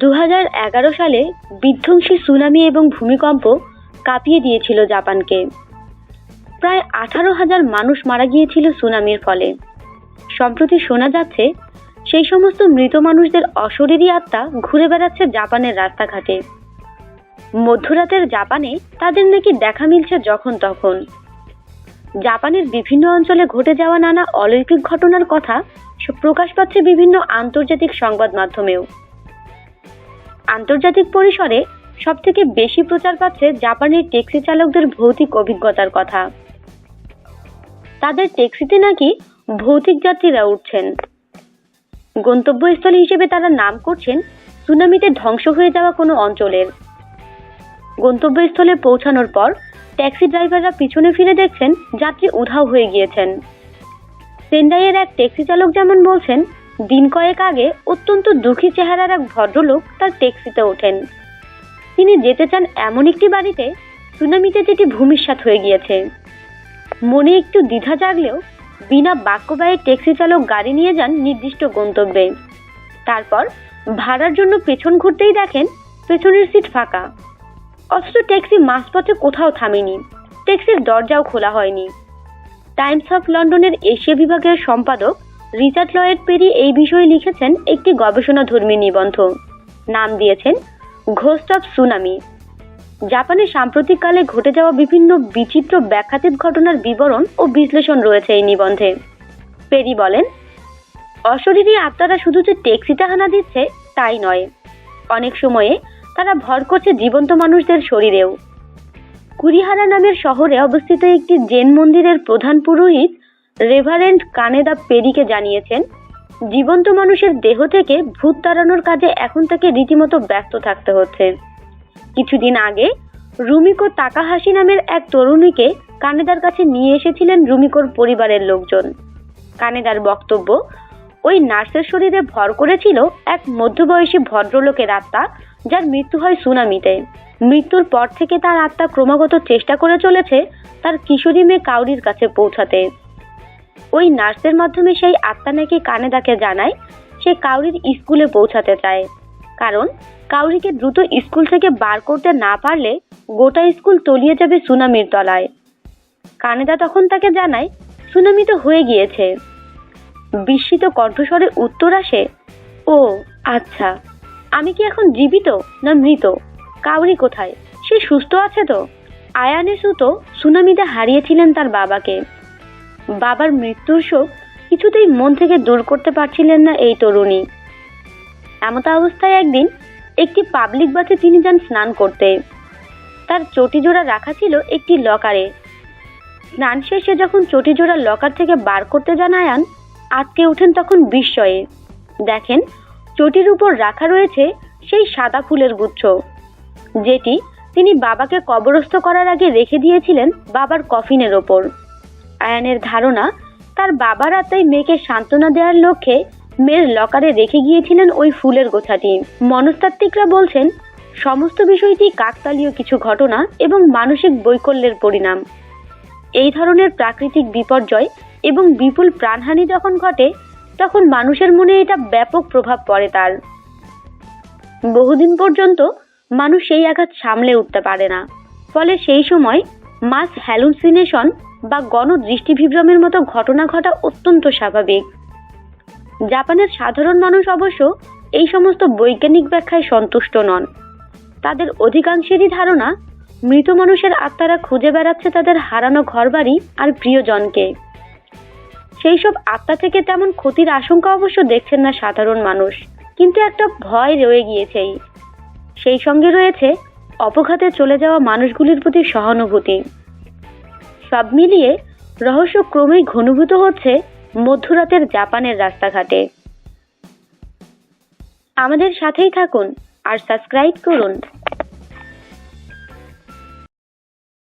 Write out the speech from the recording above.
দু হাজার এগারো সালে বিধ্বংসী সুনামি এবং ভূমিকম্প কাঁপিয়ে দিয়েছিল জাপানকে। প্রায় আঠারো হাজার মানুষ মারা গিয়েছিল সুনামির ফলে। সম্প্রতি শোনা যাচ্ছে, সেই সমস্ত মৃত মানুষদের অশরীরী আত্মা ঘুরে বেড়াচ্ছে জাপানের রাস্তাঘাটে। মধ্যরাতের জাপানে তাদের নাকি দেখা মিলছে যখন তখন। জাপানের বিভিন্ন অঞ্চলে ঘটে যাওয়া নানা অলৌকিক ঘটনার কথা প্রকাশ পাচ্ছে বিভিন্ন আন্তর্জাতিক সংবাদ মাধ্যমেও। আন্তর্জাতিক পরিসরে সবথেকে বেশি প্রচার পাচ্ছে জাপানের ট্যাক্সি চালকদের ভৌতিক অভিজ্ঞতার কথা। তাদের ট্যাক্সিতে নাকি ভৌতিক যাত্রীরা উঠছেন। গন্তব্যস্থল হিসেবে তারা নাম করছেন সুনামিতে ধ্বংস হয়ে যাওয়া কোনো অঞ্চলের। গন্তব্যস্থলে পৌঁছানোর পর ট্যাক্সি ড্রাইভাররা পিছনে ফিরে দেখছেন যাত্রী উধাও হয়ে গিয়েছেন। সেন্ডাইয়ের এক ট্যাক্সি চালক যেমন বলছেন দিন কয়েক আগে অত্যন্ত দুঃখী চেহারার এক ভদ্রলোক তার ট্যাক্সিতে ওঠেন। তিনি যেতে চান এমন একটি বাড়িতে, সুনামিতে যেটি ভূমিসাৎ হয়ে গিয়েছে। মনে একটু দ্বিধা জাগলেও বিনা বাক্য ব্যয়ে ট্যাক্সি চালক গাড়ি নিয়ে যান নির্দিষ্ট গন্তব্যে। তারপর ভাড়ার জন্য পেছন ঘুরতেই দেখেন পেছনের সিট ফাঁকা। অথচ ট্যাক্সি মাঝপথে কোথাও থামেনি। ট্যাক্সির দরজাও খোলা হয়নি। টাইমস অফ লন্ডনের এশিয়া বিভাগের সম্পাদক রিচার্ড লয়েড পেরি এই বিষয়ে লিখেছেন একটি গবেষণাধর্মী নিবন্ধ। নাম দিয়েছেন, ঘোস্ট অফ সুনামি। জাপানে সাম্প্রতিককালে ঘটে যাওয়া বিভিন্ন বিচিত্র ব্যাখ্যাতীত ঘটনার বিবরণ ও বিশ্লেষণ রয়েছে এই নিবন্ধে। পেরি বলেন, অশরীরী আত্মারা শুধু যে ট্যাক্সিতে হানা দিচ্ছে, তাই নয়। অনেক সময়ে তারা ভর করছে জীবন্ত মানুষদের শরীরেও। কুরিহারা নামের শহরে অবস্থিত একটি জেন মন্দিরের প্রধান পুরোহিত রেভারেন্ড কানেদা পেরিকে জানিয়েছেন, জীবন্ত মানুষের দেহ থেকে ভূত তাড়ানোর কাজে এখন তাকে রীতিমতো ব্যস্ত থাকতে হচ্ছে। কিছুদিন আগে, রুমিকো তাকাহাসি নামের এক তরুণীকে কানেদার কাছে নিয়ে এসেছিলেন রুমিকোর পরিবারের লোকজন। কানেদার বক্তব্য, ওই নার্সের শরীরে ভর করেছিল এক মধ্যবয়সী ভদ্রলোকের আত্মা, যার মৃত্যু হয় সুনামিতে। মৃত্যুর পর থেকে তার আত্মা ক্রমাগত চেষ্টা করে চলেছে তার কিশোরী মেয়ে কাউরির কাছে পৌঁছাতে। ওই নার্সের মাধ্যমে সেই আত্মা নাকি কানেদাকে জানায়, সে কাউরির স্কুলে পৌঁছাতে চায়। কারণ, কাউরিকে দ্রুত স্কুল থেকে বার করতে না পারলে গোটা স্কুল তলিয়ে যাবে সুনামির তলায়। কানেদা তখন তাকে জানায়, সুনামি তো হয়ে গিয়েছে। বিস্মিত কণ্ঠস্বরে উত্তর আসে, ও আচ্ছা আমি কি এখন জীবিত না মৃত? কাউরি কোথায়? সে সুস্থ আছে তো? আয়ানে সুতো সুনামিতে হারিয়েছিলেন তার বাবাকে। বাবার মৃত্যুর শোক কিছুতেই মন থেকে দূর করতে পারছিলেন না এই তরুণী। এমত অবস্থায় একদিন একটি পাবলিক বাসে তিনি যান স্নান করতে। তার চটিজোড়া রাখা ছিল একটি লকারে স্নান শেষে যখন চটিজোড়া লকার থেকে বার করতে যান আয়ান আটকে ওঠেন তখন বিস্ময়ে। দেখেন, চটির উপর রাখা রয়েছে সেই সাদা ফুলের গুচ্ছ। যেটি তিনি বাবাকে কবরস্থ করার আগে রেখে দিয়েছিলেন বাবার কফিনের ওপর। আয়ানের ধারণা, তার বাবার আত্মাই মেয়েকে সান্ত্বনা দেওয়ার লক্ষ্যে মেয়ের লকারে রেখে গিয়েছিলেন ওই ফুলের গোছাটি। মনস্তাত্ত্বিকরা বলছেন, সমস্ত বিষয়টি কাকতালীয় কিছু ঘটনা এবং মানসিক বৈকল্যের পরিণাম। এই ধরনের প্রাকৃতিক বিপর্যয় এবং বিপুল প্রাণহানি যখন ঘটে, তখন মানুষের মনে এটা ব্যাপক প্রভাব পড়ে তার। বহুদিন পর্যন্ত মানুষ সেই আঘাত সামলে উঠতে পারে না। ফলে সেই সময় মাস হ্যালুসিনেশন বা গণ দৃষ্টিবিভ্রমের মতো ঘটনা ঘটা অত্যন্ত স্বাভাবিক। জাপানের সাধারণ মানুষ অবশ্য এই সমস্ত বৈজ্ঞানিক ব্যাখ্যায় সন্তুষ্ট নন। তাদের অধিকাংশেরই ধারণা মৃত মানুষের আত্মারা খুঁজে বেড়াচ্ছে তাদের হারানো ঘরবাড়ি আর প্রিয়জনকে। সেই সব আত্মা থেকে তেমন ক্ষতির আশঙ্কা অবশ্য দেখছেন না সাধারণ মানুষ, কিন্তু একটা ভয় রয়ে গিয়েছেই। সেই সঙ্গে রয়েছে অপঘাতে চলে যাওয়া মানুষগুলির প্রতি সহানুভূতি। সব মিলিয়ে রহস্য ক্রমেই ঘনীভূত হচ্ছে মধ্যরাতের জাপানের রাস্তাঘাটে। আমাদের সাথেই থাকুন আর সাবস্ক্রাইব করুন।